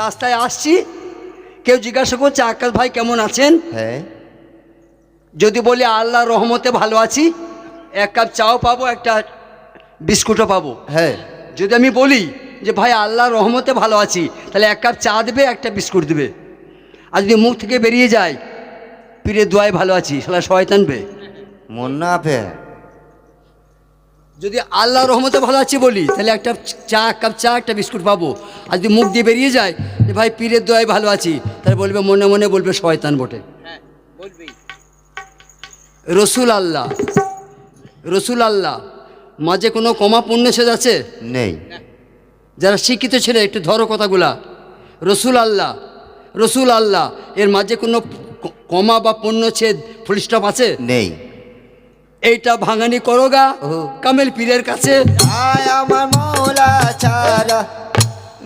রাস্তায় আসছি কেউ জিজ্ঞাসা করছে আকাশ ভাই কেমন আছেন? হ্যাঁ। যদি বলি আল্লাহ রহমতে ভালো আছি এক কাপ চাও পাবো একটা বিস্কুটও পাবো। হ্যাঁ। যদি আমি বলি যে ভাই আল্লাহ রহমতে ভালো আছি তাহলে এক কাপ চা দেবে একটা বিস্কুট দেবে। আর যদি মুখ থেকে বেরিয়ে যায় পীরের দোয়ায় ভালো আছি সেটা শয়তানবে মন না যদি আল্লাহ রহমতে ভালো আছি বলি তাহলে একটা চা কাপ চা একটা বিস্কুট পাবো। আর যদি মুখ দিয়ে বেরিয়ে যায় যে ভাই পীরের দোয়ায় ভালো আছি তাহলে বলবে মনে মনে বলবে শয়তান বটে। রসুল আল্লাহ রসুল আল্লাহ মাঝে কোনো কমা পূর্ণ ছেদ আছে? নেই। যারা শিক্ষিত ছেলে একটু ধরো কথাগুলা। রসুল আল্লাহ রসুল আল্লাহ এর মাঝে কোনো কমা বা পূর্ণ ছেদ ফুলস্টপ আছে? নেই। এইটা ভাঙানি করোগা ও। কামেল পীরের কাছে।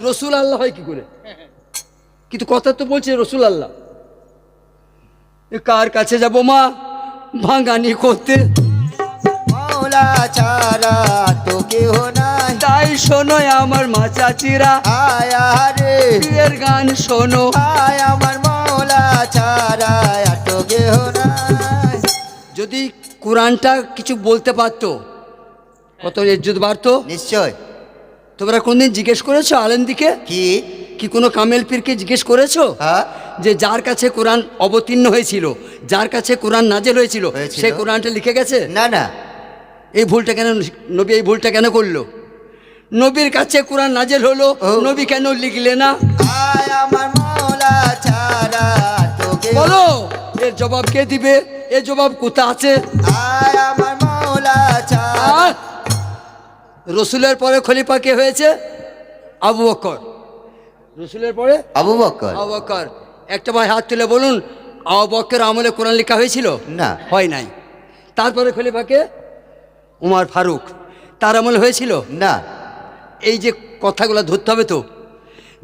রসুল আল্লাহ হয় কি করে? কিন্তু কথা তো বলছে রসুল আল্লাহ কার কাছে যাব মা? ভাঙানি করতে। মৌলা ছাড়া তো কেহ নাই। তাই শোনো আমার মা চাচিরা। আয় রে গান শোনো। আয় আমার মৌলা ছাড়া তো নাই। যদি কোরআনটা কিছু বলতে পারতো? কত ইজ্জত বাড়তো? নিশ্চয়। তোমরা কোনদিন জিজ্ঞেস করেছ আলেমদিকে কি? কি কোনো কামেল পীরকে জিজ্ঞেস করেছ? হ্যাঁ। যে যার কাছে কোরআন অবতীর্ণ হয়েছিল যার কাছে কোরআন নাজেল হয়েছিল। সে কোরআনটা লিখে গেছে? না না। এই ভুলটা কেন নবী এই ভুলটা কেন করল? নবীর কাছে কোরআন নাজেল হলো নবী কেন লিখলে না? বলো। এর জবাব কে দিবে? এর জবাব কোথা আছে? রসুলের পরে খলিফা কে হয়েছে? আবু বকর। রসুলের পরে? আবু বকর। আবু বকর। একটা ভাই হাত তুলে বলুন আবু বকর আমলে কোরআন লেখা হয়েছিল? না। হয় নাই। তারপরে খলিফাকে উমার ফারুক। তার আমল হয়েছিল? না। এই যে কথাগুলো ধরতে হবে তো।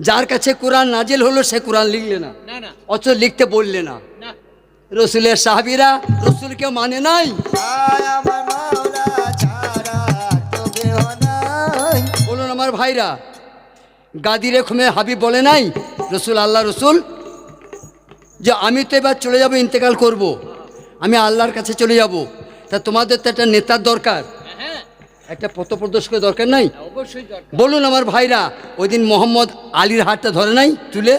যার কাছে কোরআন নাজেল হলো সে কোরআন লিখলে না। অথচ লিখতে বললে না। রসুলের সাহাবিরা রসুলকে মানে নাই। বলুন আমার ভাইরা গাদিরে খুমে হাবিব বলে নাই রসুল আল্লাহ রসুল যে আমি তো এবার চলে যাব ইন্তেকাল করব। আমি আল্লাহর কাছে চলে যাব। তা তোমাদের তো একটা নেতার দরকার। একটা পথপ্রদর্শকের দরকার নাই? অবশ্যই বলুন আমার ভাইরা ওই দিন মোহাম্মদ আলীর হাতটা ধরে নাই তুলে?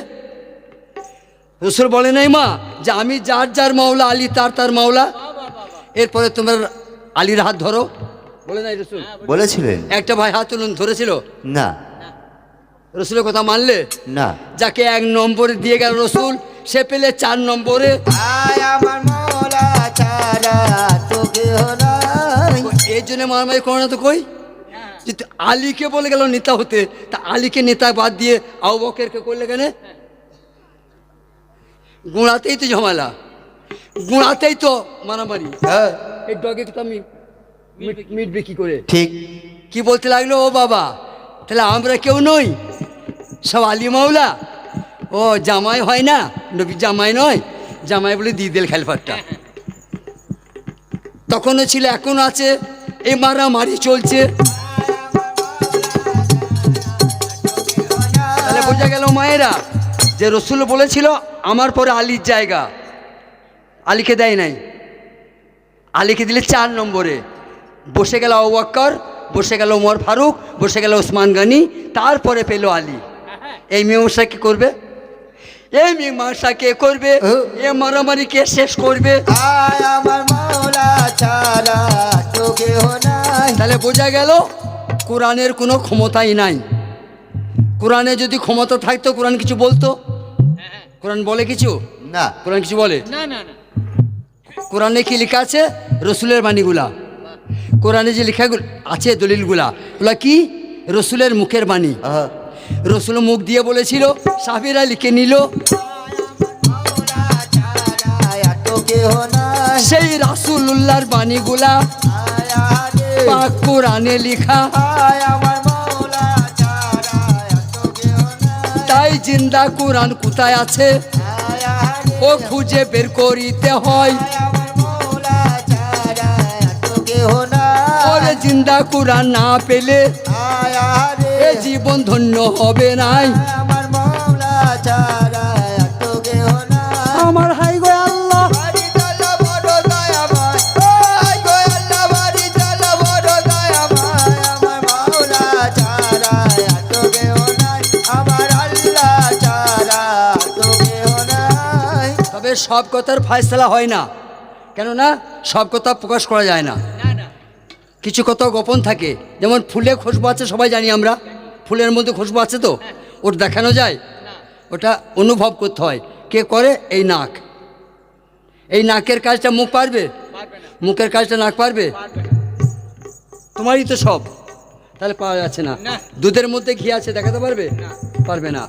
রসুল বলে নাই মা যে আমি যার যার মাওলা আলী তার তার মাওলা। এরপরে তোমার আলীর হাত ধরো। বলে নাই রসুল? বলেছিলেন। একটা ভাই হাত তুলুন ধরেছিল? না। রসুলের কথা মানলে? না। যাকে এক নম্বরে দিয়ে গেল রসুল সে পেলে চার নম্বরে। এই জন্য মারামারি করো না তো কই? যে তুই আলীকে বলে গেল নেতা হতে তা আলীকে নেতা বাদ দিয়ে আউ বকেরকে করলে কেন? গুঁড়াতেই তো ঝামেলা। গুঁড়াতেই তো মারামারি। হ্যাঁ। এই ডগে তো আমি মিট- মিটবে কি করে। ঠিক। কি বলতে লাগল ও বাবা? তাহলে আমরা কেউ নই। সব আলী মাওলা। ও জামাই হয় না নবী জামাই নয়। জামাই বলে দিয়ে দিল খেলফারটা তখনও ছিল এখন আছে। এই মারামারি চলছে। তাহলে বোঝা গেল মায়েরা যে রসুল বলেছিল আমার পরে আলীর জায়গা। আলীকে দেয় নাই। আলীকে দিলে চার নম্বরে। বসে গেল আবাক্কর বসে গেল ওমর ফারুক বসে গেল ওসমান গানি তারপরে পেল আলী। এই মীমাংসা কি করবে? এই মীমাংসা কে করবে? এ মারামারি কে শেষ করবে? তাহলে বোঝা গেল কোরআনের কোনো ক্ষমতাই নাই। কোরআনে যদি ক্ষমতা থাকতো কোরআন কিছু বলতো? কোরআন বলে কিছু? না। কোরআন কিছু বলে? না না না। কোরআনে কি লেখা আছে? রসুলের বাণীগুলা। কোরআনে যে লেখা আছে দলিলগুলা। ওগুলা কি? রসুলের মুখের বাণী। রসুল মুখ দিয়ে বলেছিল সাহাবিরা লিখে নিল। সেই রাসুল্লাহর বাণীগুলা আয় আরে কোরআনে লেখা। জিন্দা কোরআন কোথায় আছে? ও খুঁজে বের করিতে হয়। ওরে জিন্দা কোরআন না পেলে এ জীবন ধন্য হবে নাই। কথার ফায়সলা হয় না। কেননা সব কথা প্রকাশ করা যায় না। কিছু কথা গোপন থাকে। যেমন ফুলে খুশবু আছে সবাই জানি আমরা। ফুলের মধ্যে খুশবু আছে তো? ওটা দেখানো যায়? ওটা অনুভব করতে হয়। কে করে? এই নাক। এই নাকের কাজটা মুখ পারবে? মুখের কাজটা নাক পারবে? তোমারই তো সব। তাহলে পাওয়া যাচ্ছে না। দুধের মধ্যে ঘি আছে দেখাতে পারবে? পারবে না।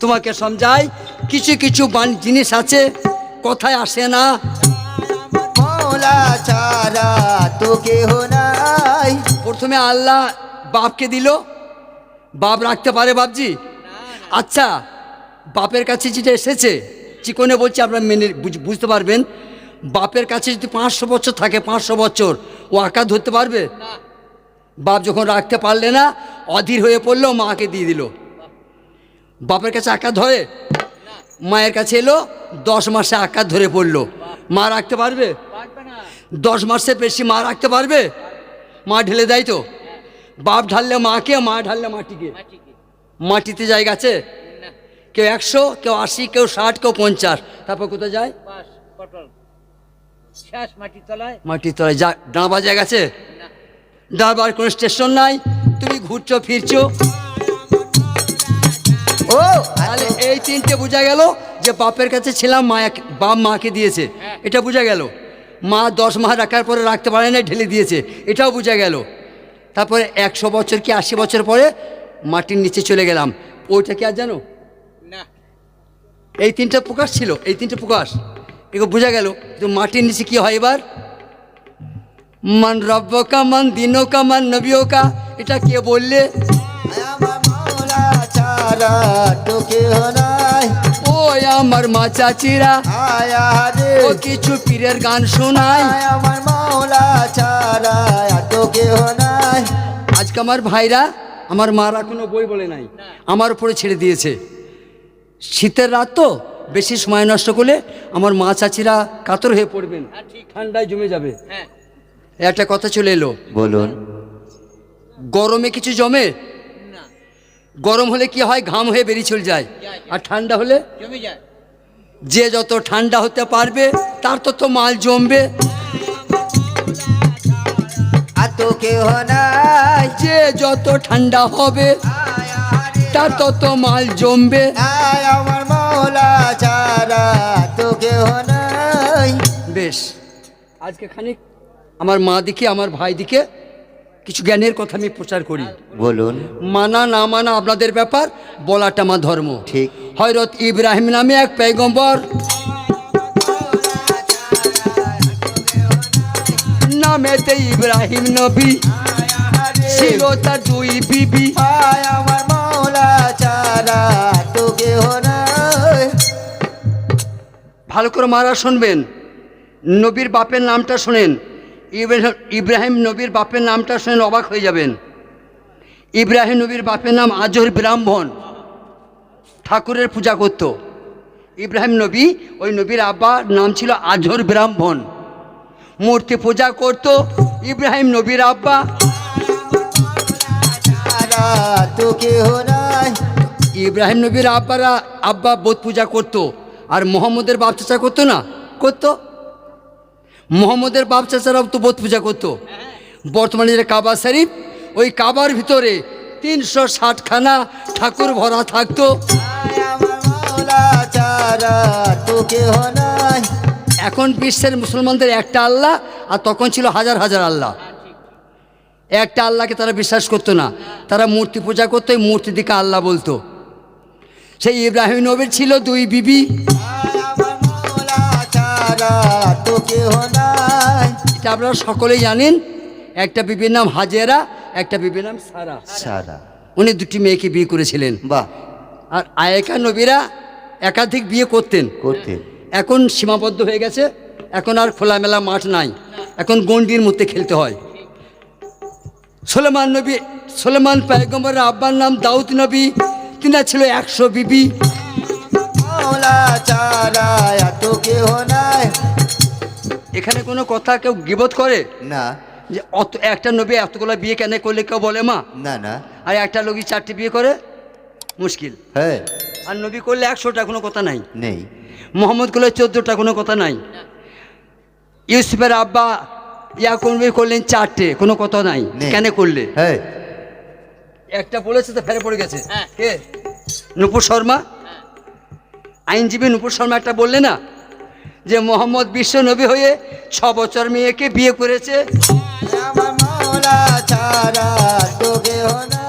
তোমাকে সমঝাই কিছু কিছু জিনিস আছে কথায় আসে না। ছাড়া তো কেহ নাই। প্রথমে আল্লাহ বাপকে দিল। বাপ রাখতে পারে বাপজি? আচ্ছা বাপের কাছে যেটা এসেছে চিকনে বলছি আপনারা মেনে বুঝ- বুঝতে পারবেন। বাপের কাছে যদি পাঁচশো বছর থাকে পাঁচশো বছর ও আঁকা ধরতে পারবে? বাপ যখন রাখতে পারলে না অধীর হয়ে পড়ল মাকে দিয়ে দিল। বাপের কাছে আঁকা ধরে মায়ের কাছে এলো, দশ মাসে আঁকা ধরে পড়ল। মা রাখতে পারবে? দশ মাসের বেশি মা রাখতে পারবে? মা ঢেলে দেয় তো। বাপ ঢাললে মাকে, মা ঢাললে মাটিকে। মাটিতে জায়গা আছে? কেউ একশো, কেউ আশি, কেউ ষাট, কেউ পঞ্চাশ। তারপর কোথায় যায়? মাটির তলায়। যা ডাঁবা জায়গা আছে? ডাঁবার কোনো স্টেশন নাই। তুমি ঘুরছো, ফিরছো। ও তাহলে এই তিনটে বোঝা গেল যে বাপের কাছে ছিলাম মা এক- বাপ মাকে দিয়েছে। এটা বোঝা গেল। মা দশ মাস রাখার পরে রাখতে পারে না ঢেলে দিয়েছে। এটাও বোঝা গেল। তারপরে একশো বছর কি আশি বছর পরে মাটির নিচে চলে গেলাম। ওইটা কি আর জানো? না। এই তিনটা প্রকাশ ছিল এই তিনটে প্রকাশ। এগুলো বোঝা গেল তো মাটির নিচে কি হয় এবার? মান রব্য কা মান দিনো কা মান নবীও কা। এটা কে বললে? ছাড়া তো কেহ ও আমার মা চাচিরা আয়া রে ও কিছু পীরের গান শোনায়। আমার মাওলা ছাড়া কেহ আজকে আমার ভাইরা আমার মারা কোনো বই বলে নাই। আমার উপরে ছেড়ে দিয়েছে। শীতের রাত তো বেশি সময় নষ্ট করলে আমার মা চাচিরা কাতর হয়ে পড়বেন। হ্যাঁ ঠান্ডায় জমে যাবে। হ্যাঁ। একটা কথা চলে এলো। বলুন। গরমে কিছু জমে গরম হলে কি হয়? ঘাম হয়ে বেরিয়ে চলে যায়। আর ঠান্ডা হলে? যে যত ঠান্ডা হতে পারবে তার তত মাল জমবে। যে যত ঠান্ডা হবে তার তত মাল জমবে। আয় আমার মাওলা ছাড়া এত কেহ নাই। বেশ আজকে খানিক আমার মা দিকে আমার ভাই দিকে কিছু জ্ঞানের কথা আমি প্রচার করি। বলুন। মানা না মানা আপনাদের ব্যাপার বলাটা আমার ধর্ম। ঠিক। হয়রত ইব্রাহিম নামে এক পেগম্বর নামেতে ইব্রাহিম নবী। ছিল তার দুই বিবি। আমার মাওলা কেহ নাই। ভালো করে মারা শুনবেন। নবীর বাপের নামটা শোনেন। ইব্রাহিম নবীর বাপের নামটা শুনে অবাক হয়ে যাবেন। ইব্রাহিম নবীর বাপের নাম আজর ব্রাহ্মণ। ঠাকুরের পূজা করত। ইব্রাহিম নবী, ওই নবীর আব্বার নাম ছিল আজর ব্রাহ্মণ। মূর্তি পূজা করত ইব্রাহিম নবীর আব্বা। ইব্রাহিম নবীর আব্বারা আব্বা বোধ পূজা করত, আর মোহাম্মদের বাপ চাচা করতো না? করতো। মোহাম্মদের বাপ চাচারাও তো বোধ পূজা করতো। বর্তমানে যেটা কাবা শরীফ ওই কাবার ভিতরে তিনশো ষাটখানা ঠাকুর ভরা থাকতো। এখন বিশ্বের মুসলমানদের একটা আল্লাহ আর তখন ছিল হাজার হাজার আল্লাহ। একটা আল্লাহকে তারা বিশ্বাস করতো না। তারা মূর্তি পূজা করতো এই মূর্তি দিকে আল্লাহ বলতো। সেই ইব্রাহিম নবীর ছিল দুই বিবি। আয় আমার এটা আপনারা সকলেই জানেন। একটা বিবির নাম হাজেরা একটা বিবির নাম সারা। সারা। উনি দুটি মেয়েকে বিয়ে করেছিলেন। বাহ। আর আয়েকা নবীরা একাধিক বিয়ে করতেন। করতেন। এখন সীমাবদ্ধ হয়ে গেছে। এখন আর খোলামেলা মাঠ নাই। এখন গন্ডির মধ্যে খেলতে হয়। সোলেমান নবী সোলেমান পায়গম্বরের আব্বার নাম দাউদ নবী। তিনা ছিল একশো বিবি। ছাড়া এত কেহ নাই। এখানে কোনো কথা কেউ গিবত করে? না। যে অত একটা নবী এতগুলো বিয়ে কেন করলে কেউ বলে মা? না না। আর একটা লোকই চারটি বিয়ে করে? মুশকিল। হ্যাঁ। আর নবী করলে একশোটা কোনো কথা নাই? নেই। মোহাম্মদ করলে চোদ্দোটা কোনো কথা নাই? ইউসুফের আব্বা ইয়া ইয়াকুব নবী করলেন চারটে কোনো কথা নাই। কেন করলে? হ্যাঁ। একটা বলেছে তো ফেরে পড়ে গেছে। হ্যাঁ। কে? নুপুর শর্মা? আইনজীবী নুপুর শর্মা একটা বললে না? যে মোহাম্মদ বিশ্ব নবী হয়ে ছ বছর মেয়েকে বিয়ে করেছে। আমার মাওলা ছাড়া তো কেহ নাই